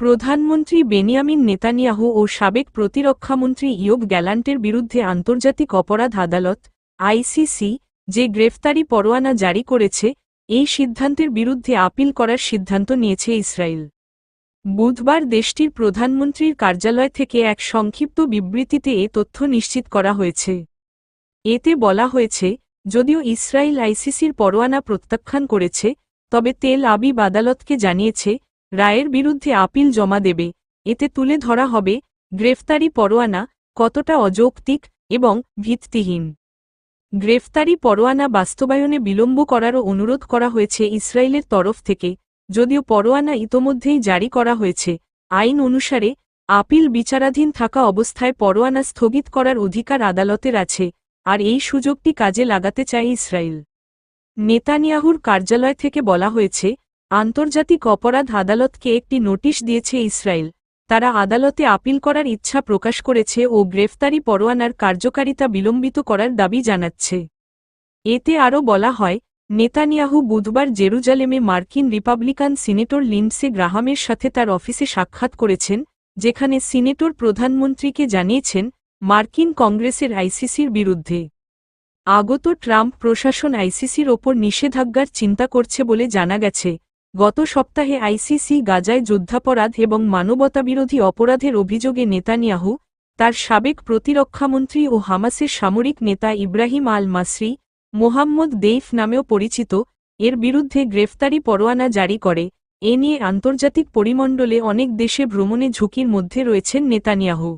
প্রধানমন্ত্রী Benjamin Netanyahu ও সাবেক প্রতিরক্ষামন্ত্রী ইয়োব গ্যালান্টের বিরুদ্ধে আন্তর্জাতিক অপরাধ আদালত, আইসিসি, যে গ্রেফতারি পরোয়ানা জারি করেছে, এই সিদ্ধান্তের বিরুদ্ধে আপিল করার সিদ্ধান্ত নিয়েছে ইসরায়েল। বুধবার দেশটির প্রধানমন্ত্রীর কার্যালয় থেকে এক সংক্ষিপ্ত বিবৃতিতে এ তথ্য নিশ্চিত করা হয়েছে। এতে বলা হয়েছে, যদিও ইসরায়েল আইসিসির পরোয়ানা প্রত্যাখ্যান করেছে, তবে তেল আবিব আদালতকে জানিয়েছে রায়ের বিরুদ্ধে আপিল জমা দেবে। এতে তুলে ধরা হবে গ্রেফতারি পরোয়ানা কতটা অযৌক্তিক এবং ভিত্তিহীন। গ্রেফতারি পরোয়ানা বাস্তবায়নে বিলম্ব করারও অনুরোধ করা হয়েছে ইসরায়েলের তরফ থেকে, যদিও পরোয়ানা ইতোমধ্যেই জারি করা হয়েছে। আইন অনুসারে, আপিল বিচারাধীন থাকা অবস্থায় পরোয়ানা স্থগিত করার অধিকার আদালতের আছে, আর এই সুযোগটি কাজে লাগাতে চায় ইসরায়েল। নেতানিয়াহুর কার্যালয় থেকে বলা হয়েছে আন্তর্জাতিক অপরাধ আদালতকে একটি নোটিশ দিয়েছে ইসরায়েল। তারা আদালতে আপিল করার ইচ্ছা প্রকাশ করেছে ও গ্রেফতারি পরোয়ানার কার্যকারিতা বিলম্বিত করার দাবি জানাচ্ছে। এতে আরও বলা হয়, নেতানিয়াহু বুধবার জেরুজালেমে মার্কিন রিপাবলিকান সিনেটর লিন্ডসে গ্রাহামের সাথে তার অফিসে সাক্ষাৎ করেছেন, যেখানে সিনেটর প্রধানমন্ত্রীকে জানিয়েছেন, মার্কিন কংগ্রেসের আইসিসির বিরুদ্ধে। আগত ট্রাম্প প্রশাসন আইসিসির ওপর নিষেধাজ্ঞার চিন্তা করছে বলে জানা গেছে। গত সপ্তাহে আইসিসি, গাজায় যুদ্ধাপরাধ এবং মানবতাবিরোধী অপরাধের অভিযোগে নেতানিয়াহু, তার সাবেক প্রতিরক্ষামন্ত্রী ও হামাসের সামরিক নেতা Ibrahim al Masri, Mohammed Deif নামেও পরিচিত, এর বিরুদ্ধে গ্রেফতারি পরোয়ানা জারি করে। এ নিয়ে আন্তর্জাতিক পরিমণ্ডলে অনেক দেশে ভ্রমণে ঝুঁকির মধ্যে রয়েছেন নেতানিয়াহু।